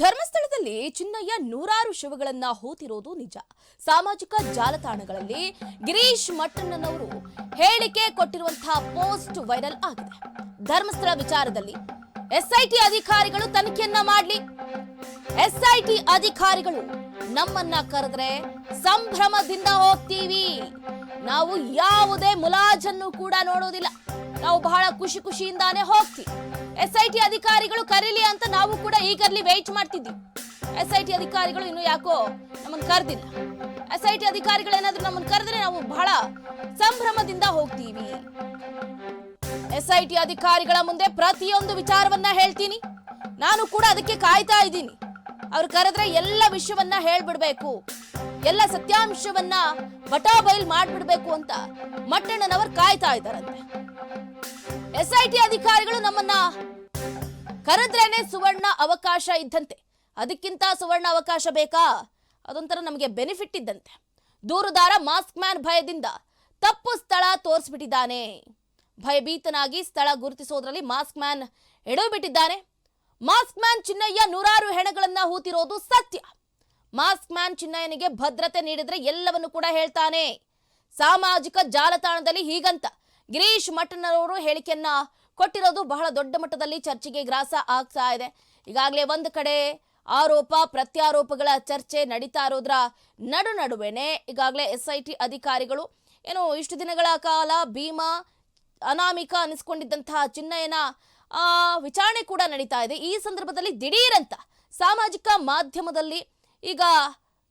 ಧರ್ಮಸ್ಥಳದಲ್ಲಿ ಚಿನ್ನಯ್ಯ ನೂರಾರು ಶವಗಳನ್ನ ಹೋತಿರೋದು ನಿಜ. ಸಾಮಾಜಿಕ ಜಾಲತಾಣಗಳಲ್ಲಿ ಗಿರೀಶ್ ಮಟ್ಟಣ್ಣನವರು ಹೇಳಿಕೆ ಕೊಟ್ಟಿರುವಂತಹ ಪೋಸ್ಟ್ ವೈರಲ್ ಆಗಿದೆ. ಧರ್ಮಸ್ಥಳ ವಿಚಾರದಲ್ಲಿ ಎಸ್ಐಟಿ ಅಧಿಕಾರಿಗಳು ತನಿಖೆಯನ್ನ ಮಾಡ್ಲಿ. ಎಸ್ಐಟಿ ಅಧಿಕಾರಿಗಳು ನಮ್ಮನ್ನ ಕರೆದ್ರೆ ಸಂಭ್ರಮದಿಂದ ಹೋಗ್ತೀವಿ. ನಾವು ಯಾವುದೇ ಮುಲಾಜನ್ನು ಕೂಡ ನೋಡೋದಿಲ್ಲ. ನಾವು ಬಹಳ ಖುಷಿ ಖುಷಿಯಿಂದಾನೇ ಹೋಗ್ತೀವಿ. ಟಿ ಅಧಿಕಾರಿಗಳು ಕರೀಲಿ ಅಂತ ನಾವು ಕೂಡ ಈಗರ್ಲಿ ವೆಯ್ಟ್ ಮಾಡ್ತಿದ್ವಿ. ಎಸ್ ಐ ಟಿ ಅಧಿಕಾರಿಗಳು ಇನ್ನು ಯಾಕೋ ನಮ್ಮನ್ನು ಕರೆದಿಲ್ಲ. ಎಸ್ ಐ ಟಿ ಅಧಿಕಾರಿಗಳು ಏನಾದ್ರೂ ನಮ್ಮನ್ನು ಕರೆದ್ರೆ ನಾವು ಬಹಳ ಸಂಭ್ರಮದಿಂದ ಹೋಗ್ತೀವಿ. ಎಸ್ ಐ ಟಿ ಅಧಿಕಾರಿಗಳ ಮುಂದೆ ಪ್ರತಿಯೊಂದು ವಿಚಾರವನ್ನ ಹೇಳ್ತೀನಿ. ನಾನು ಕೂಡ ಅದಕ್ಕೆ ಕಾಯ್ತಾ ಇದ್ದೀನಿ. ಅವ್ರು ಕರೆದ್ರೆ ಎಲ್ಲ ವಿಷಯವನ್ನ ಹೇಳ್ಬಿಡ್ಬೇಕು. ಎಲ್ಲ ಸತ್ಯಾಂಶವನ್ನ ಬಟಾಬೈಲ್ ಮಾಡ್ಬಿಡ್ಬೇಕು ಅಂತ ಮಟ್ಟಣ್ಣನವರು ಕಾಯ್ತಾ ಇದ್ದಾರಂತೆ. ಎಸ್ಐಟಿ ಅಧಿಕಾರಿಗಳು ನಮ್ಮನ್ನ ಕರೆದ್ರೇನೆ ಸುವರ್ಣ ಅವಕಾಶ ಇದ್ದಂತೆ. ಅದಕ್ಕಿಂತ ಸುವರ್ಣ ಅವಕಾಶ ಬೇಕಾ? ಅದೊಂಥರ ನಮಗೆ ಬೆನಿಫಿಟ್ ಇದ್ದಂತೆ. ದೂರುದಾರ ಮಾಸ್ಕ್ ಮ್ಯಾನ್ ಭಯದಿಂದ ತಪ್ಪು ಸ್ಥಳ ತೋರಿಸ್ಬಿಟ್ಟಿದ್ದಾನೆ. ಭಯಭೀತನಾಗಿ ಸ್ಥಳ ಗುರುತಿಸೋದ್ರಲ್ಲಿ ಮಾಸ್ಕ್ ಮ್ಯಾನ್ ಎಡವಿಬಿಟ್ಟಿದ್ದಾನೆ. ಮಾಸ್ಕ್ ಮ್ಯಾನ್ ಚಿನ್ನಯ್ಯ ನೂರಾರು ಹೆಣಗಳನ್ನ ಹೂತಿರೋದು ಸತ್ಯ. ಮಾಸ್ಕ್ ಮ್ಯಾನ್ ಚಿನ್ನಯ್ಯನಿಗೆ ಭದ್ರತೆ ನೀಡಿದ್ರೆ ಎಲ್ಲವನ್ನು ಕೂಡ ಹೇಳ್ತಾನೆ. ಸಾಮಾಜಿಕ ಜಾಲತಾಣದಲ್ಲಿ ಹೀಗಂತ. ಗಿರೀಶ್ ಮಠನವರು ಹೇಳಿಕೆಯನ್ನ ಕೊಟ್ಟಿರೋದು ಬಹಳ ದೊಡ್ಡ ಮಟ್ಟದಲ್ಲಿ ಚರ್ಚೆಗೆ ಗ್ರಾಸ ಆಗ್ತಾ ಇದೆ. ಈಗಾಗಲೇ ಒಂದು ಕಡೆ ಆರೋಪ, ಪ್ರತ್ಯಾರೋಪಗಳ ಚರ್ಚೆ ನಡೀತಾ ಇರೋದ್ರ ನಡು ನಡುವೆನೆ ಈಗಾಗಲೇ ಎಸ್ ಐ ಟಿ ಅಧಿಕಾರಿಗಳು ಏನು ಇಷ್ಟು ದಿನಗಳ ಕಾಲ ಭೀಮಾ ಅನಾಮಿಕ ಅನಿಸ್ಕೊಂಡಿದ್ದಂತಹ ಚಿನ್ನಯ್ಯನ ವಿಚಾರಣೆ ಕೂಡ ನಡೀತಾ ಇದೆ. ಈ ಸಂದರ್ಭದಲ್ಲಿ ದಿಢೀರಂತ ಸಾಮಾಜಿಕ ಮಾಧ್ಯಮದಲ್ಲಿ ಈಗ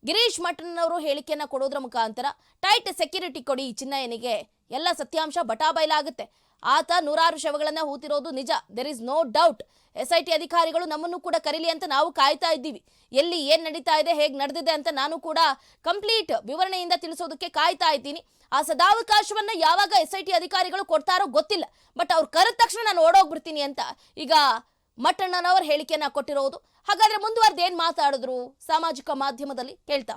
ಗಿರೀಶ್ ಮಠಣ್ಣನವರು ಹೇಳಿಕೆಯನ್ನ ಕೊಡೋದ್ರ ಮುಖಾಂತರ ಟೈಟ್ ಸೆಕ್ಯೂರಿಟಿ ಕೊಡಿ ಚಿನ್ನಯ್ಯನಿಗೆ. ಎಲ್ಲ ಸತ್ಯಾಂಶ ಬಟಾಬೈಲಾಗುತ್ತೆ ಆತ ನೂರಾರು ಶವಗಳನ್ನ ಹೂತಿರೋದು ನಿಜ. There is no doubt S I T ಅಧಿಕಾರಿಗಳು ನಮ್ಮನ್ನು ಕೂಡ ಕರೀಲಿ ಅಂತ ನಾವು ಕಾಯ್ತಾ ಇದ್ದೀವಿ. ಎಲ್ಲಿ ಏನು ನಡೀತಾ ಇದೆ, ಹೇಗೆ ನಡೆದಿದೆ ಅಂತ ನಾನು ಕೂಡ ಕಂಪ್ಲೀಟ್ ವಿವರಣೆಯಿಂದ ತಿಳಿಸೋದಕ್ಕೆ ಕಾಯ್ತಾ ಇದ್ದೀನಿ. ಆ ಸದಾವಕಾಶವನ್ನು ಯಾವಾಗ ಎಸ್ ಐ ಟಿ ಅಧಿಕಾರಿಗಳು ಕೊಡ್ತಾರೋ ಗೊತ್ತಿಲ್ಲ. ಬಟ್ ಅವ್ರು ಕರೆದ ತಕ್ಷಣ ನಾನು ಓಡೋಗ್ಬಿಡ್ತೀನಿ ಅಂತ ಈಗ ಮಟ್ಟಣ್ಣನವರ ಹೇಳಿಕೆಯನ್ನ ಕೊಟ್ಟಿರೋದು. ಹಾಗಾದ್ರೆ ಮುಂದುವರೆದು ಏನ್ ಮಾತಾಡಿದ್ರು? ಸಾಮಾಜಿಕ ಮಾಧ್ಯಮದಲ್ಲಿ ಕೇಳ್ತಾ.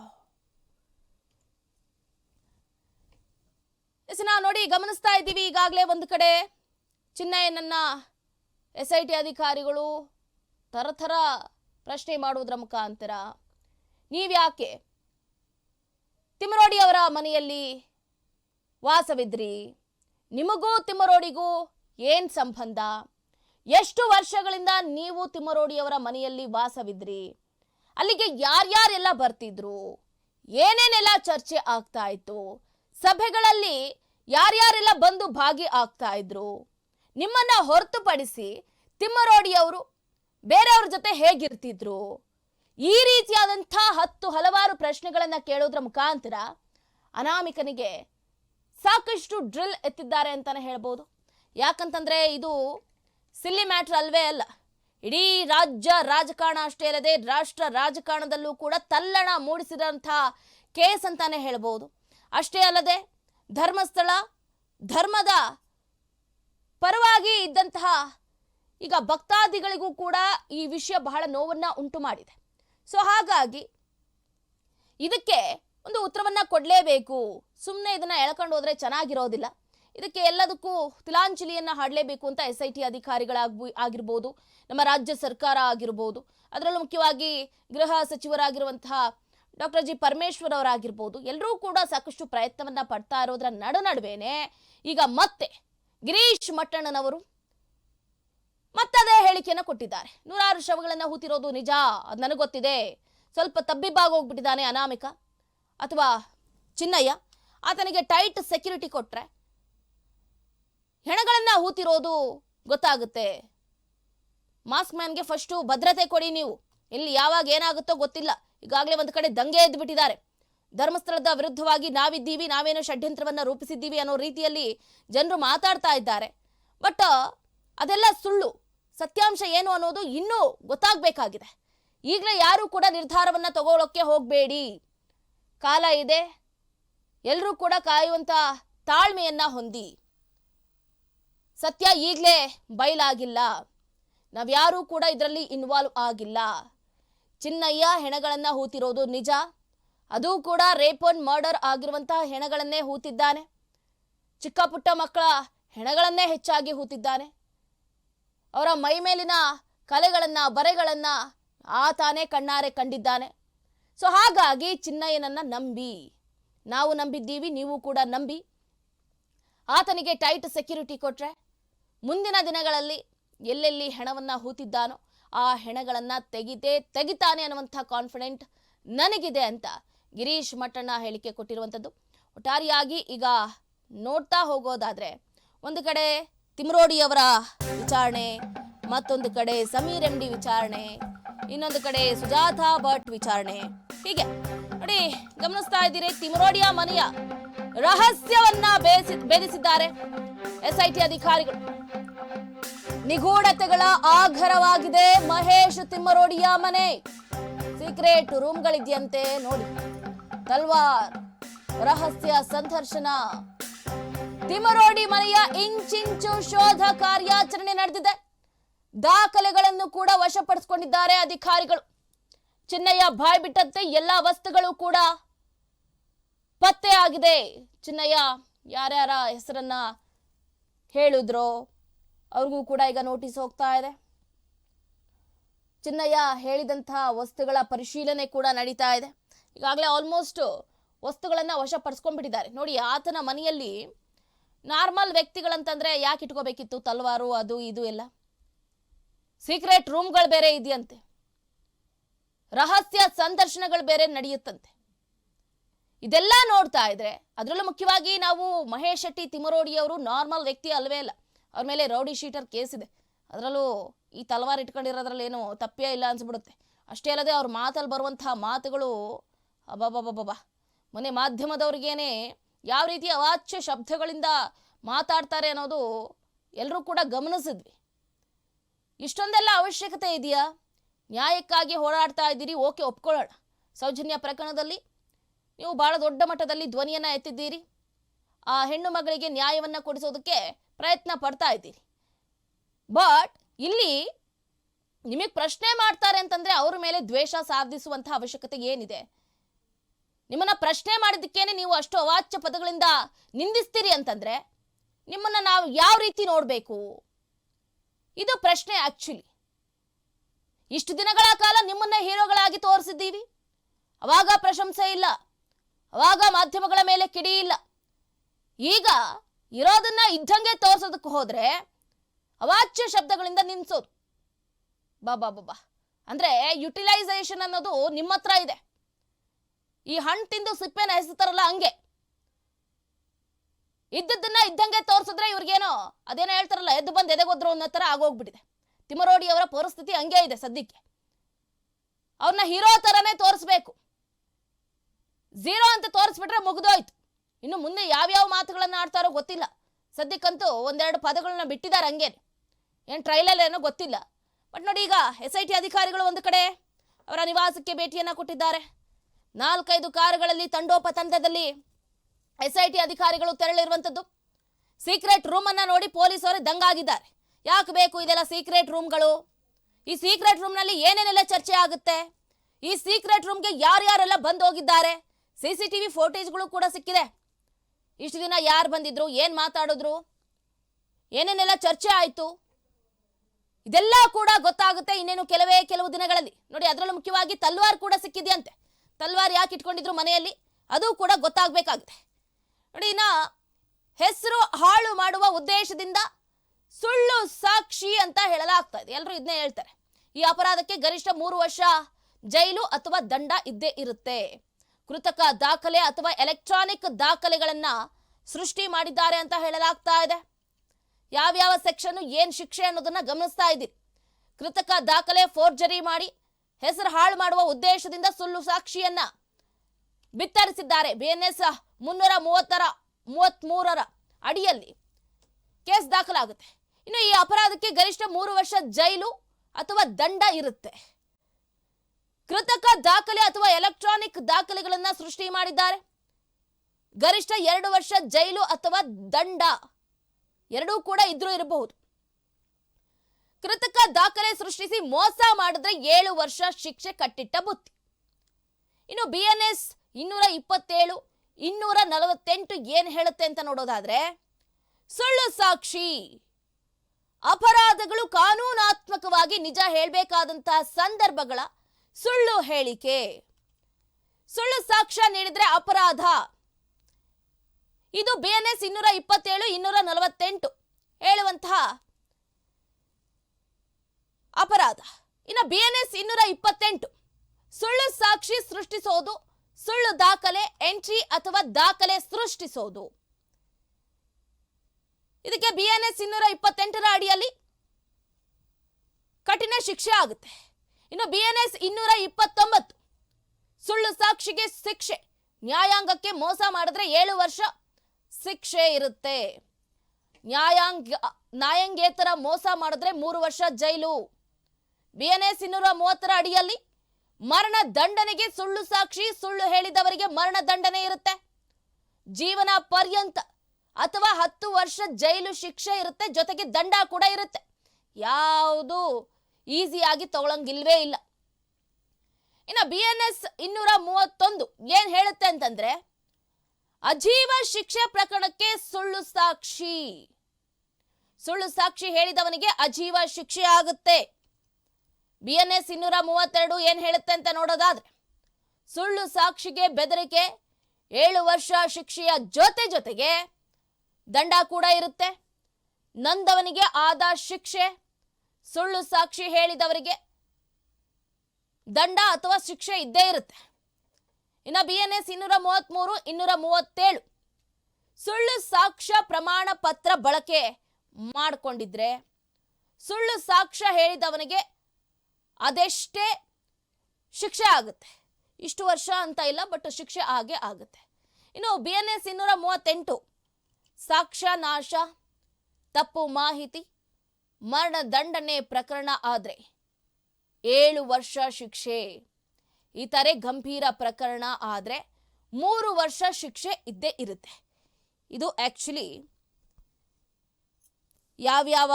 ಎಸ್ ನಾ ನೋಡಿ ಗಮನಿಸ್ತಾ ಇದ್ದೀವಿ ಈಗಾಗಲೇ ಒಂದು ಕಡೆ. ಚಿನ್ನಯ್ಯನನ್ನ ಎಸ್ ಐ ಟಿ ಅಧಿಕಾರಿಗಳು ಥರ ಪ್ರಶ್ನೆ ಮಾಡುವುದರ ಮುಖಾಂತರ. ನೀವ್ಯಾಕೆ? ತಿಮ್ಮರೋಡಿ ಅವರ ಮನೆಯಲ್ಲಿ ವಾಸವಿದ್ರಿ. ನಿಮಗೂ ತಿಮ್ಮರೋಡಿಗೂ ಏನ್ ಸಂಬಂಧ? ಎಷ್ಟು ವರ್ಷಗಳಿಂದ ನೀವು ತಿಮ್ಮರೋಡಿಯವರ ಮನೆಯಲ್ಲಿ ವಾಸವಿದ್ರಿ? ಅಲ್ಲಿಗೆ ಯಾರ್ಯಾರೆಲ್ಲ ಬರ್ತಿದ್ರು? ಏನೇನೆಲ್ಲ ಚರ್ಚೆ ಆಗ್ತಾ ಇತ್ತು? ಸಭೆಗಳಲ್ಲಿ ಯಾರ್ಯಾರೆಲ್ಲ ಬಂದು ಭಾಗಿ ಆಗ್ತಾ ಇದ್ರು? ನಿಮ್ಮನ್ನ ಹೊರತುಪಡಿಸಿ ತಿಮ್ಮರೋಡಿಯವರು ಬೇರೆಯವ್ರ ಜೊತೆ ಹೇಗಿರ್ತಿದ್ರು? ಈ ರೀತಿಯಾದಂಥ ಹತ್ತು ಹಲವಾರು ಪ್ರಶ್ನೆಗಳನ್ನು ಕೇಳೋದ್ರ ಮುಖಾಂತರ ಅನಾಮಿಕನಿಗೆ ಸಾಕಷ್ಟು ಡ್ರಿಲ್ ಎತ್ತಿದ್ದಾರೆ ಅಂತಾನೆ ಹೇಳ್ಬೋದು. ಯಾಕಂತಂದ್ರೆ ಇದು ಸಿಲ್ಲಿ ಮ್ಯಾಟ್ರ್ ಅಲ್ವೇ ಅಲ್ಲ. ಇಡೀ ರಾಜ್ಯ ರಾಜಕಾರಣ ಅಷ್ಟೇ ಅಲ್ಲದೆ ರಾಷ್ಟ್ರ ರಾಜಕಾರಣದಲ್ಲೂ ಕೂಡ ತಲ್ಲಣ ಮೂಡಿಸಿದಂಥ ಕೇಸ್ ಅಂತಾನೆ ಹೇಳ್ಬೋದು. ಅಷ್ಟೇ ಅಲ್ಲದೆ ಧರ್ಮಸ್ಥಳ, ಧರ್ಮದ ಪರವಾಗಿ ಇದ್ದಂತಹ ಈಗ ಭಕ್ತಾದಿಗಳಿಗೂ ಕೂಡ ಈ ವಿಷಯ ಬಹಳ ನೋವನ್ನು ಉಂಟು ಮಾಡಿದೆ. ಸೊ ಹಾಗಾಗಿ ಇದಕ್ಕೆ ಒಂದು ಉತ್ತರವನ್ನು ಕೊಡಲೇಬೇಕು. ಸುಮ್ಮನೆ ಇದನ್ನು ಎಳ್ಕೊಂಡು ಹೋದರೆ ಚೆನ್ನಾಗಿರೋದಿಲ್ಲ. ಇದಕ್ಕೆ ಎಲ್ಲದಕ್ಕೂ ತಿಲಾಂಜಲಿಯನ್ನ ಹಾಡಲೇಬೇಕು ಅಂತ ಎಸ್ ಐ ಟಿ ಅಧಿಕಾರಿಗಳಾಗಿ ಆಗಿರ್ಬೋದು, ನಮ್ಮ ರಾಜ್ಯ ಸರ್ಕಾರ ಆಗಿರ್ಬೋದು, ಅದರಲ್ಲೂ ಮುಖ್ಯವಾಗಿ ಗೃಹ ಸಚಿವರಾಗಿರುವಂತಹ ಡಾಕ್ಟರ್ ಜಿ ಪರಮೇಶ್ವರ್ ಅವರಾಗಿರ್ಬೋದು, ಎಲ್ಲರೂ ಕೂಡ ಸಾಕಷ್ಟು ಪ್ರಯತ್ನವನ್ನ ಪಡ್ತಾ ಇರೋದ್ರ ನಡು ನಡುವೆನೆ ಈಗ ಮತ್ತೆ ಗಿರೀಶ್ ಮಟ್ಟಣ್ಣನವರು ಮತ್ತದೇ ಹೇಳಿಕೆಯನ್ನ ಕೊಟ್ಟಿದ್ದಾರೆ. ನೂರಾರು ಶವಗಳನ್ನ ಹೂತಿರೋದು ನಿಜ? ಅದು ನನಗೆ ಗೊತ್ತಿದೆ ಸ್ವಲ್ಪ ತಬ್ಬಿಬ್ಬಾಗಿ ಹೋಗ್ಬಿಟ್ಟಿದ್ದಾನೆ ಅನಾಮಿಕ ಅಥವಾ ಚಿನ್ನಯ್ಯ. ಆತನಿಗೆ ಟೈಟ್ ಸೆಕ್ಯೂರಿಟಿ ಕೊಟ್ರೆ ಹೆಣಗಳನ್ನ ಹೂತಿರೋದು ಗೊತ್ತಾಗುತ್ತೆ. ಮಾಸ್ಕ್ ಮ್ಯಾನ್ಗೆ ಫಸ್ಟು ಭದ್ರತೆ ಕೊಡಿ ನೀವು. ಇಲ್ಲಿ ಯಾವಾಗ ಏನಾಗುತ್ತೋ ಗೊತ್ತಿಲ್ಲ. ಈಗಾಗಲೇ ಒಂದು ಕಡೆ ದಂಗೆ ಎದ್ದುಬಿಟ್ಟಿದ್ದಾರೆ ಧರ್ಮಸ್ಥಳದ ವಿರುದ್ಧವಾಗಿ ನಾವಿದ್ದೀವಿ, ನಾವೇನೋ ಷಡ್ಯಂತ್ರವನ್ನ ರೂಪಿಸಿದ್ದೀವಿ ಅನ್ನೋ ರೀತಿಯಲ್ಲಿ ಜನರು ಮಾತಾಡ್ತಾ ಇದ್ದಾರೆ. ಬಟ್ ಅದೆಲ್ಲ ಸುಳ್ಳು. ಸತ್ಯಾಂಶ ಏನು ಅನ್ನೋದು ಇನ್ನೂ ಗೊತ್ತಾಗಬೇಕಾಗಿದೆ. ಈಗಲೇ ಯಾರೂ ಕೂಡ ನಿರ್ಧಾರವನ್ನು ತಗೊಳ್ಳೋಕ್ಕೆ ಹೋಗಬೇಡಿ. ಕಾಲ ಇದೆ. ಎಲ್ಲರೂ ಕೂಡ ಕಾಯುವಂಥ ತಾಳ್ಮೆಯನ್ನು ಹೊಂದಿ. ಸತ್ಯ ಈಗಲೇ ಬಯಲಾಗಿಲ್ಲ. ನಾವ್ಯಾರೂ ಕೂಡ ಇದರಲ್ಲಿ ಇನ್ವಾಲ್ವ್ ಆಗಿಲ್ಲ. ಚಿನ್ನಯ್ಯ ಹೆಣಗಳನ್ನ ಹೂತಿರೋದು ನಿಜ. ಅದು ಕೂಡ ರೇಪ್ ಮರ್ಡರ್ ಆಗಿರುವಂತಹ ಹೆಣಗಳನ್ನೇ ಹೂತಿದ್ದಾನೆ. ಚಿಕ್ಕ ಪುಟ್ಟ ಮಕ್ಕಳ ಹೆಣಗಳನ್ನೇ ಹೆಚ್ಚಾಗಿ ಹೂತಿದ್ದಾನೆ. ಅವರ ಮೈ ಮೇಲಿನ ಕಲೆಗಳನ್ನ, ಬರೆಗಳನ್ನ ಆತಾನೇ ಕಣ್ಣಾರೆ ಕಂಡಿದ್ದಾನೆ. ಸೊ ಹಾಗಾಗಿ ಚಿನ್ನಯ್ಯನನ್ನ ನಂಬಿ. ನಾವು ನಂಬಿದ್ದೀವಿ, ನೀವು ಕೂಡ ನಂಬಿ. ಆತನಿಗೆ ಟೈಟ್ ಸೆಕ್ಯೂರಿಟಿ ಕೊಟ್ರೆ ಮುಂದಿನ ದಿನಗಳಲ್ಲಿ ಎಲ್ಲೆಲ್ಲಿ ಹೆಣವನ್ನ ಹೂತಿದ್ದಾನೋ ಆ ಹೆಣಗಳನ್ನು ತೆಗಿತೇ ತೆಗಿತಾನೆ ಅನ್ನುವಂಥ ಕಾನ್ಫಿಡೆಂಟ್ ನನಗಿದೆ ಅಂತ ಗಿರೀಶ್ ಮಟ್ಟಣ್ಣ ಹೇಳಿಕೆ ಕೊಟ್ಟಿರುವಂಥದ್ದು. ಒಟ್ಟಾರೆಯಾಗಿ ಈಗ ನೋಡ್ತಾ ಹೋಗೋದಾದ್ರೆ ಒಂದು ಕಡೆ ತಿಮ್ರೋಡಿಯವರ ವಿಚಾರಣೆ, ಮತ್ತೊಂದು ಕಡೆ ಸಮೀರ್ ಎಂ ಡಿ ವಿಚಾರಣೆ, ಇನ್ನೊಂದು ಕಡೆ ಸುಜಾತಾ ಭಟ್ ವಿಚಾರಣೆ. ಹೀಗೆ ನೋಡಿ, ಗಮನಿಸ್ತಾ ಇದ್ದೀರಿ, ತಿಮ್ರೋಡಿಯ ಮನೆಯ ರಹಸ್ಯವನ್ನ ಬೇಸಿ ಭೇದಿಸಿದ್ದಾರೆ. ಎಸ್ಐಟಿ ಅಧಿಕಾರಿಗಳು. ನಿಗೂಢತೆಗಳ ಆಗರವಾಗಿದೆ ಮಹೇಶ್ ತಿಮ್ಮರೋಡಿಯ ಮನೆ. ಸೀಕ್ರೆಟ್ ರೂಮ್ಗಳಿದೆಯಂತೆ ನೋಡಿ. ತಲ್ವಾರ್, ರಹಸ್ಯ ಸಂದರ್ಶನ. ತಿಮ್ಮರೋಡಿ ಮನೆಯ ಇಂಚಿಂಚು ಶೋಧ ಕಾರ್ಯಾಚರಣೆ ನಡೆದಿದೆ. ದಾಖಲೆಗಳನ್ನು ಕೂಡ ವಶಪಡಿಸಿಕೊಂಡಿದ್ದಾರೆ ಅಧಿಕಾರಿಗಳು. ಚಿನ್ನಯ್ಯ ಬಾಯ್ ಬಿಟ್ಟಂತೆ ಎಲ್ಲಾ ವಸ್ತುಗಳು ಕೂಡ ಪತ್ತೆ ಆಗಿದೆ. ಚಿನ್ನಯ್ಯ, ಯಾರ್ಯಾರ ಹೆಸರನ್ನ ಹೇಳಿದ್ರೋ ಅವ್ರಿಗೂ ಕೂಡ ಈಗ ನೋಟಿಸ್ ಹೋಗ್ತಾ ಇದೆ. ಚಿನ್ನಯ್ಯ ಹೇಳಿದಂತಹ ವಸ್ತುಗಳ ಪರಿಶೀಲನೆ ಕೂಡ ನಡೀತಾ ಇದೆ. ಈಗಾಗಲೇ ಆಲ್ಮೋಸ್ಟ್ ವಸ್ತುಗಳನ್ನು ವಶಪಡಿಸ್ಕೊಂಡ್ಬಿಟ್ಟಿದ್ದಾರೆ. ನೋಡಿ, ಆತನ ಮನೆಯಲ್ಲಿ ನಾರ್ಮಲ್ ವ್ಯಕ್ತಿಗಳಂತಂದ್ರೆ ಯಾಕೆ ಇಟ್ಕೋಬೇಕಿತ್ತು? ತಲ್ವಾರು, ಅದು, ಇದು ಎಲ್ಲ. ಸೀಕ್ರೆಟ್ ರೂಮ್ಗಳು ಬೇರೆ ಇದೆಯಂತೆ. ರಹಸ್ಯ ಸಂದರ್ಶನಗಳು ಬೇರೆ ನಡೆಯುತ್ತಂತೆ. ಇದೆಲ್ಲ ನೋಡ್ತಾ ಇದ್ರೆ, ಅದರಲ್ಲೂ ಮುಖ್ಯವಾಗಿ ನಾವು ಮಹೇಶ್ ಶೆಟ್ಟಿ ತಿಮರೋಡಿಯವರು ನಾರ್ಮಲ್ ವ್ಯಕ್ತಿ ಅಲ್ವೇ ಅಲ್ಲ. ಅವ್ರ ಮೇಲೆ ರೌಡಿ ಶೀಟರ್ ಕೇಸ್ ಇದೆ. ಅದರಲ್ಲೂ ಈ ತಲವಾರ್ ಇಟ್ಕೊಂಡಿರೋದ್ರಲ್ಲಿ ಏನು ತಪ್ಪೇ ಇಲ್ಲ ಅನ್ಸ್ಬಿಡುತ್ತೆ. ಅಷ್ಟೇ ಅಲ್ಲದೆ ಅವ್ರ ಮಾತಲ್ಲಿ ಬರುವಂಥ ಮಾತುಗಳು ಅಬಾಬಾಬಾಬಾ ಮೊನ್ನೆ ಮಾಧ್ಯಮದವ್ರಿಗೇನೆ ಯಾವ ರೀತಿ ಅವಾಚ್ಯ ಶಬ್ದಗಳಿಂದ ಮಾತಾಡ್ತಾರೆ ಅನ್ನೋದು ಎಲ್ಲರೂ ಕೂಡ ಗಮನಿಸಿದ್ವಿ. ಇಷ್ಟೊಂದೆಲ್ಲ ಅವಶ್ಯಕತೆ ಇದೆಯಾ? ನ್ಯಾಯಕ್ಕಾಗಿ ಹೋರಾಡ್ತಾ ಇದ್ದೀರಿ, ಓಕೆ ಒಪ್ಕೊಳ್ಳೋಣ. ಸೌಜನ್ಯ ಪ್ರಕರಣದಲ್ಲಿ ನೀವು ಬಹಳ ದೊಡ್ಡ ಮಟ್ಟದಲ್ಲಿ ಧ್ವನಿಯನ್ನ ಎತ್ತಿದ್ದೀರಿ. ಆ ಹೆಣ್ಣು ಮಗಳಿಗೆ ನ್ಯಾಯವನ್ನ ಕೊಡಿಸೋದಕ್ಕೆ ಪ್ರಯತ್ನ ಪಡ್ತಾ ಇದ್ದೀರಿ. ಬಟ್ ಇಲ್ಲಿ ನಿಮಗೆ ಪ್ರಶ್ನೆ ಮಾಡ್ತಾರೆ ಅಂತಂದ್ರೆ ಅವ್ರ ಮೇಲೆ ದ್ವೇಷ ಸಾಧಿಸುವಂತಹ ಅವಶ್ಯಕತೆ ಏನಿದೆ? ನಿಮ್ಮನ್ನ ಪ್ರಶ್ನೆ ಮಾಡಿದ್ದಕ್ಕೇನೆ ನೀವು ಅಷ್ಟು ಅವಾಚ್ಯ ಪದಗಳಿಂದ ನಿಂದಿಸ್ತೀರಿ ಅಂತಂದ್ರೆ ನಿಮ್ಮನ್ನ ನಾವು ಯಾವ ರೀತಿ ನೋಡಬೇಕು? ಇದು ಪ್ರಶ್ನೆ ಆಕ್ಚುಲಿ ಇಷ್ಟು ದಿನಗಳ ಕಾಲ ನಿಮ್ಮನ್ನ ಹೀರೋಗಳಾಗಿ ತೋರಿಸಿದ್ದೀವಿ. ಅವಾಗ ಪ್ರಶಂಸೆ ಇಲ್ಲ. ಅವಾಗ ಮಾಧ್ಯಮಗಳ ಮೇಲೆ ಕಿಡಿ ಇಲ್ಲ. ಈಗ ಇರೋದನ್ನ ಇದ್ದಂಗೆ ತೋರ್ಸೋದಕ್ಕೆ ಹೋದ್ರೆ ಅವಾಚ್ಯ ಶಬ್ದಗಳಿಂದ ನಿನ್ಸೋದು ಬಾ ಬಾ ಬಾ ಬಾ. ಅಂದ್ರೆ ಯುಟಿಲೈಸೇಷನ್ ಅನ್ನೋದು ನಿಮ್ಮ ಹತ್ರ ಇದೆ. ಈ ಹಣ್ಣು ತಿಂದು ಸಿಪ್ಪೆನ ಎಸಿತಾರಲ್ಲ ಹಂಗೆ. ಇದ್ದದ್ದನ್ನ ಇದ್ದಂಗೆ ತೋರ್ಸಿದ್ರೆ ಇವ್ರಿಗೇನೋ ಅದೇನೋ ಹೇಳ್ತಾರಲ್ಲ, ಎದ್ದು ಬಂದು ಎದೆಗೋದ್ರು ಅನ್ನೋ ಥರ ಆಗೋಗ್ಬಿಟ್ಟಿದೆ. ತಿಮರೋಡಿ ಅವರ ಪರಿಸ್ಥಿತಿ ಹಂಗೆ ಇದೆ ಸದ್ಯಕ್ಕೆ. ಅವ್ರನ್ನ ಹೀರೋ ಥರನೇ ತೋರಿಸ್ಬೇಕು. ಝೀರೋ ಅಂತ ತೋರಿಸ್ಬಿಟ್ರೆ ಮುಗಿದೋಯ್ತು. ಇನ್ನು ಮುಂದೆ ಯಾವ್ಯಾವ ಮಾತುಗಳನ್ನು ಆಡ್ತಾರೋ ಗೊತ್ತಿಲ್ಲ. ಸದ್ಯಕ್ಕಂತೂ ಒಂದೆರಡು ಪದಗಳನ್ನ ಬಿಟ್ಟಿದ್ದಾರೆ ಹಂಗೇನೆ. ಏನು ಟ್ರೈಲಲ್ಲೇನೋ ಗೊತ್ತಿಲ್ಲ. ಬಟ್ ನೋಡಿ ಈಗ ಎಸ್ ಐ ಟಿ ಅಧಿಕಾರಿಗಳು ಒಂದು ಕಡೆ ಅವರ ನಿವಾಸಕ್ಕೆ ಭೇಟಿಯನ್ನು ಕೊಟ್ಟಿದ್ದಾರೆ. ನಾಲ್ಕೈದು ಕಾರುಗಳಲ್ಲಿ ತಂಡೋಪತಂಡದಲ್ಲಿ ಎಸ್ ಐ ಟಿ ಅಧಿಕಾರಿಗಳು ತೆರಳಿರುವಂಥದ್ದು. ಸೀಕ್ರೆಟ್ ರೂಮನ್ನು ನೋಡಿ ಪೊಲೀಸರು ದಂಗಾಗಿದ್ದಾರೆ. ಯಾಕೆ ಬೇಕು ಇದೆಲ್ಲ ಸೀಕ್ರೆಟ್ ರೂಮ್ಗಳು ಈ ಸೀಕ್ರೆಟ್ ರೂಮ್ನಲ್ಲಿ ಏನೇನೆಲ್ಲ ಚರ್ಚೆ ಆಗುತ್ತೆ? ಈ ಸೀಕ್ರೆಟ್ ರೂಮ್ಗೆ ಯಾರ್ಯಾರೆಲ್ಲ ಬಂದು ಹೋಗಿದ್ದಾರೆ ಸಿ ಸಿ ಟಿ ವಿ ಫೋಟೇಜ್ಗಳು ಕೂಡ ಸಿಕ್ಕಿದೆ. ಇಷ್ಟು ದಿನ ಯಾರು ಬಂದಿದ್ರು, ಏನು ಮಾತಾಡಿದ್ರು, ಏನೇನೆಲ್ಲ ಚರ್ಚೆ ಆಯಿತು, ಇದೆಲ್ಲ ಕೂಡ ಗೊತ್ತಾಗುತ್ತೆ ಇನ್ನೇನು ಕೆಲವೇ ಕೆಲವು ದಿನಗಳಲ್ಲಿ. ನೋಡಿ, ಅದರಲ್ಲೂ ಮುಖ್ಯವಾಗಿ ತಲ್ವಾರ್ ಕೂಡ ಸಿಕ್ಕಿದೆಯಂತೆ. ತಲ್ವಾರ್ ಯಾಕೆ ಇಟ್ಕೊಂಡಿದ್ರು ಮನೆಯಲ್ಲಿ? ಅದು ಕೂಡ ಗೊತ್ತಾಗಬೇಕಾಗಿದೆ ನೋಡಿ, ಇನ್ನು ಹೆಸರು ಹಾಳು ಮಾಡುವ ಉದ್ದೇಶದಿಂದ ಸುಳ್ಳು ಸಾಕ್ಷಿ ಅಂತ ಹೇಳಲಾಗ್ತಾ ಎಲ್ಲರೂ ಇದನ್ನೇ ಹೇಳ್ತಾರೆ. ಈ ಅಪರಾಧಕ್ಕೆ ಗರಿಷ್ಠ ಮೂರು ವರ್ಷ ಜೈಲು ಅಥವಾ ದಂಡ ಇದ್ದೇ ಇರುತ್ತೆ. ಕೃತಕ ದಾಖಲೆ ಅಥವಾ ಎಲೆಕ್ಟ್ರಾನಿಕ್ ದಾಖಲೆಗಳನ್ನ ಸೃಷ್ಟಿ ಮಾಡಿದ್ದಾರೆ ಅಂತ ಹೇಳಲಾಗ್ತಾ ಇದೆ. ಯಾವ್ಯಾವ ಸೆಕ್ಷನ್ ಏನ್ ಶಿಕ್ಷೆ ಅನ್ನೋದನ್ನ ಗಮನಿಸ್ತಾ ಇದ್ದೀರಿ. ಕೃತಕ ದಾಖಲೆ ಫೋರ್ಜರಿ ಮಾಡಿ, ಹೆಸರು ಹಾಳು ಮಾಡುವ ಉದ್ದೇಶದಿಂದ ಸುಳ್ಳು ಸಾಕ್ಷಿಯನ್ನ ಬಿತ್ತರಿಸಿದ್ದಾರೆ. ಬಿಎನ್ಎಸ್ ಮುನ್ನೂರ ಮೂವತ್ತರ, ಮೂವತ್ಮೂರರ ಅಡಿಯಲ್ಲಿ ಕೇಸ್ ದಾಖಲಾಗುತ್ತೆ. ಇನ್ನು ಈ ಅಪರಾಧಕ್ಕೆ ಗರಿಷ್ಠ ಮೂರು ವರ್ಷ ಜೈಲು ಅಥವಾ ದಂಡ ಇರುತ್ತೆ. ಕೃತಕ ದಾಖಲೆ ಅಥವಾ ಎಲೆಕ್ಟ್ರಾನಿಕ್ ದಾಖಲೆಗಳನ್ನ ಸೃಷ್ಟಿ ಮಾಡಿದ್ದಾರೆ. ಗರಿಷ್ಠ ಎರಡು ವರ್ಷ ಜೈಲು ಅಥವಾ ದಂಡ. ಎರಡೂ ಕೂಡ ಇದ್ರೂ ಇರಬಹುದು. ಕೃತಕ ದಾಖಲೆ ಸೃಷ್ಟಿಸಿ ಮೋಸ ಮಾಡಿದ್ರೆ ಏಳು ವರ್ಷ ಶಿಕ್ಷೆ ಕಟ್ಟಿಟ್ಟ ಬುತ್ತಿ. ಇನ್ನು ಬಿ ಎನ್ ಎಸ್ ಇನ್ನೂರ ಇಪ್ಪತ್ತೇಳು, ಇನ್ನೂರ ನಲವತ್ತೆಂಟು ಏನ್ ಹೇಳುತ್ತೆ ಅಂತ ನೋಡೋದಾದ್ರೆ, ಸುಳ್ಳು ಸಾಕ್ಷಿ. ಅಪರಾಧಗಳು ಕಾನೂನಾತ್ಮಕವಾಗಿ ನಿಜ ಹೇಳಬೇಕಾದಂತಹ ಸಂದರ್ಭಗಳ ಸುಳ್ಳು ಹೇಳಿಕೆ. ಸುಳ್ಳು ಸಾಕ್ಷ್ಯ ನೀಡಿದ್ರೆ ಅಪರಾಧ. ಇದು ಬಿಎನ್ಎಸ್ ಇನ್ನೂರ ಇಪ್ಪತ್ತೇಳು, ಇನ್ನೂರ ನಲವತ್ತೆಂಟು ಹೇಳುವಂತಹ ಅಪರಾಧ. ಇನ್ನು ಬಿಎನ್ಎಸ್ ಇನ್ನೂರ ಇಪ್ಪತ್ತೆಂಟು. ಸುಳ್ಳು ಸಾಕ್ಷಿ ಸೃಷ್ಟಿಸೋದು, ಸುಳ್ಳು ದಾಖಲೆ, ಎಂಟ್ರಿ ಅಥವಾ ದಾಖಲೆ ಸೃಷ್ಟಿಸೋದು. ಇದಕ್ಕೆ ಬಿಎನ್ಎಸ್ ಇನ್ನೂರ ಇಪ್ಪತ್ತೆಂಟರ ಅಡಿಯಲ್ಲಿ ಕಠಿಣ ಶಿಕ್ಷೆ ಆಗುತ್ತೆ. ಇನ್ನು ಬಿಎನ್ಎಸ್ ಇನ್ನೂರ ಇಪ್ಪತ್ತೊಂಬತ್ತು ಸುಳ್ಳು ಸಾಕ್ಷಿಗೆ ಶಿಕ್ಷೆ. ನ್ಯಾಯಾಂಗಕ್ಕೆ ಮೋಸ ಮಾಡಿದ್ರೆ ಏಳು ವರ್ಷ ಶಿಕ್ಷೆ ಇರುತ್ತೆ. ನ್ಯಾಯಾಂಗ, ನ್ಯಾಯಾಂಗೇತರ ಮೋಸ ಮಾಡಿದ್ರೆ ಮೂರು ವರ್ಷ ಜೈಲು. ಬಿಎನ್ಎಸ್ ಇನ್ನೂರ ಮೂವತ್ತರ ಅಡಿಯಲ್ಲಿ ಮರಣ ದಂಡನೆಗೆ ಸುಳ್ಳು ಸಾಕ್ಷಿ, ಸುಳ್ಳು ಹೇಳಿದವರಿಗೆ ಮರಣ ದಂಡನೆ ಇರುತ್ತೆ. ಜೀವನ ಪರ್ಯಂತ ಅಥವಾ ಹತ್ತು ವರ್ಷ ಜೈಲು ಶಿಕ್ಷೆ ಇರುತ್ತೆ, ಜೊತೆಗೆ ದಂಡ ಕೂಡ ಇರುತ್ತೆ. ಯಾವುದು ಈಸಿಯಾಗಿ ತಗೊಳಂಗಿಲ್ವೇ ಇಲ್ಲ. ಇನ್ನು ಬಿ ಎನ್ ಎಸ್ ಇನ್ನೂರ ಮೂವತ್ತೊಂದು ಏನ್ ಹೇಳುತ್ತೆ ಅಂತಂದ್ರೆ, ಅಜೀವ ಶಿಕ್ಷೆ ಪ್ರಕರಣಕ್ಕೆ ಸುಳ್ಳು ಸಾಕ್ಷಿ. ಸುಳ್ಳು ಸಾಕ್ಷಿ ಹೇಳಿದವನಿಗೆ ಅಜೀವ ಶಿಕ್ಷೆ ಆಗುತ್ತೆ. ಬಿ ಎನ್ ಎಸ್ ಇನ್ನೂರ ಮೂವತ್ತೆರಡು ಏನ್ ಹೇಳುತ್ತೆ ಅಂತ ನೋಡೋದಾದ್ರೆ, ಸುಳ್ಳು ಸಾಕ್ಷಿಗೆ ಬೆದರಿಕೆ, ಏಳು ವರ್ಷ ಶಿಕ್ಷೆಯ ಜೊತೆ ಜೊತೆಗೆ ದಂಡ ಕೂಡ ಇರುತ್ತೆ. ನಂದವನಿಗೆ ಆದ ಶಿಕ್ಷೆ ಸುಳ್ಳು ಸಾಕ್ಷಿ ಹೇಳಿದವರಿಗೆ ದಂಡ ಅಥವಾ ಶಿಕ್ಷೆ ಇದ್ದೇ ಇರುತ್ತೆ. ಇನ್ನು ಬಿ ಎನ್ ಎಸ್ ಇನ್ನೂರ ಮೂವತ್ತ್ಮೂರು ಇನ್ನೂರ ಮೂವತ್ತೇಳು ಸುಳ್ಳು ಸಾಕ್ಷ್ಯ ಪ್ರಮಾಣ ಪತ್ರ ಬಳಕೆ ಮಾಡಿಕೊಂಡಿದ್ರೆ ಸುಳ್ಳು ಸಾಕ್ಷ್ಯ ಹೇಳಿದವನಿಗೆ ಅದೆಷ್ಟೇ ಶಿಕ್ಷೆ ಆಗುತ್ತೆ. ಇಷ್ಟು ವರ್ಷ ಅಂತ ಇಲ್ಲ, ಬಟ್ ಶಿಕ್ಷೆ ಹಾಗೆ ಆಗುತ್ತೆ. ಇನ್ನು ಬಿ ಎನ್ ಎಸ್ ಇನ್ನೂರ ಮೂವತ್ತೆಂಟು ಸಾಕ್ಷ್ಯ ನಾಶ ತಪ್ಪು ಮಾಹಿತಿ ಮರಣ ದಂಡನೆ ಪ್ರಕರಣ ಆದರೆ ಏಳು ವರ್ಷ ಶಿಕ್ಷೆ, ಇತರೆ ಗಂಭೀರ ಪ್ರಕರಣ ಆದರೆ ಮೂರು ವರ್ಷ ಶಿಕ್ಷೆ ಇದ್ದೇ ಇರುತ್ತೆ. ಇದು ಆ್ಯಕ್ಚುಲಿ ಯಾವ್ಯಾವ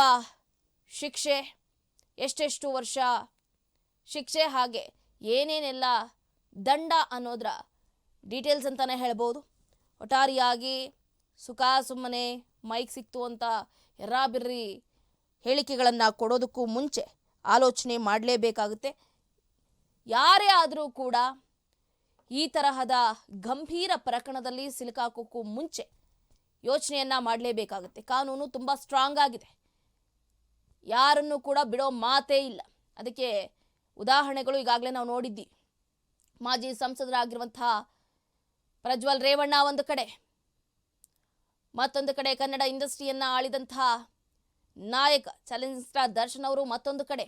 ಶಿಕ್ಷೆ, ಎಷ್ಟೆಷ್ಟು ವರ್ಷ ಶಿಕ್ಷೆ, ಹಾಗೆ ಏನೇನೆಲ್ಲ ದಂಡ ಅನ್ನೋದ್ರ ಡೀಟೇಲ್ಸ್ ಅಂತಲೇ ಹೇಳ್ಬೋದು. ಒಟ್ಟಾರಿಯಾಗಿ ಸುಖ ಸುಮ್ಮನೆ ಮೈಕ್ ಸಿಕ್ತು ಅಂತ ಎರ್ರಾಬಿರ್ರಿ ಹೇಳಿಕೆಗಳನ್ನು ಕೊಡೋದಕ್ಕೂ ಮುಂಚೆ ಆಲೋಚನೆ ಮಾಡಲೇಬೇಕಾಗುತ್ತೆ. ಯಾರೇ ಆದರೂ ಕೂಡ ಈ ತರಹದ ಗಂಭೀರ ಪ್ರಕರಣದಲ್ಲಿ ಸಿಲುಕಾಕೋಕ್ಕೂ ಮುಂಚೆ ಯೋಚನೆಯನ್ನು ಮಾಡಲೇಬೇಕಾಗುತ್ತೆ. ಕಾನೂನು ತುಂಬ ಸ್ಟ್ರಾಂಗ್ ಆಗಿದೆ. ಯಾರನ್ನು ಕೂಡ ಬಿಡೋ ಮಾತೇ ಇಲ್ಲ. ಅದಕ್ಕೆ ಉದಾಹರಣೆಗಳು ಈಗಾಗಲೇ ನಾವು ನೋಡಿದ್ದಿ ಮಾಜಿ ಸಂಸದರಾಗಿರುವಂತಹ ಪ್ರಜ್ವಲ್ ರೇವಣ್ಣ ಒಂದು ಕಡೆ, ಮತ್ತೊಂದು ಕಡೆ ಕನ್ನಡ ಇಂಡಸ್ಟ್ರಿಯನ್ನ ಆಳಿದಂತಹ ನಾಯಕ, ಚಾಲೆಂಜಿಂಗ್ ಸ್ಟಾರ್ ದರ್ಶನ್ ಅವರು ಮತ್ತೊಂದು ಕಡೆ.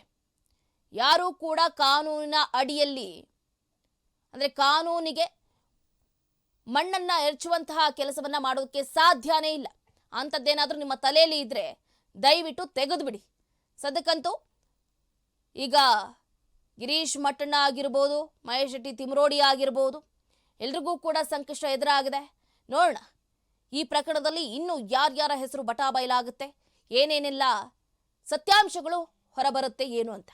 ಯಾರೂ ಕೂಡ ಕಾನೂನಿನ ಅಡಿಯಲ್ಲಿ, ಅಂದರೆ ಕಾನೂನಿಗೆ ಮಣ್ಣನ್ನ ಎರಚುವಂತಹ ಕೆಲಸವನ್ನ ಮಾಡೋದಕ್ಕೆ ಸಾಧ್ಯನೇ ಇಲ್ಲ. ಅಂಥದ್ದೇನಾದ್ರೂ ನಿಮ್ಮ ತಲೆಯಲ್ಲಿ ಇದ್ರೆ ದಯವಿಟ್ಟು ತೆಗೆದುಬಿಡಿ. ಸದಕ್ಕಂತೂ ಈಗ ಗಿರೀಶ್ ಮಟ್ಟಣ್ಣ ಆಗಿರ್ಬೋದು, ಮಹೇಶ್ ಶೆಟ್ಟಿ ತಿಮ್ರೋಡಿ ಆಗಿರ್ಬೋದು, ಎಲ್ರಿಗೂ ಕೂಡ ಸಂಕಷ್ಟ ಎದುರಾಗಿದೆ. ನೋಡೋಣ, ಈ ಪ್ರಕರಣದಲ್ಲಿ ಇನ್ನೂ ಯಾರ್ಯಾರ ಹೆಸರು ಬಟಾ ಬಯಲಾಗುತ್ತೆ ಏನೇನೆಲ್ಲ ಸತ್ಯಾಂಶಗಳು ಹೊರಬರುತ್ತೆ ಏನು ಅಂತ.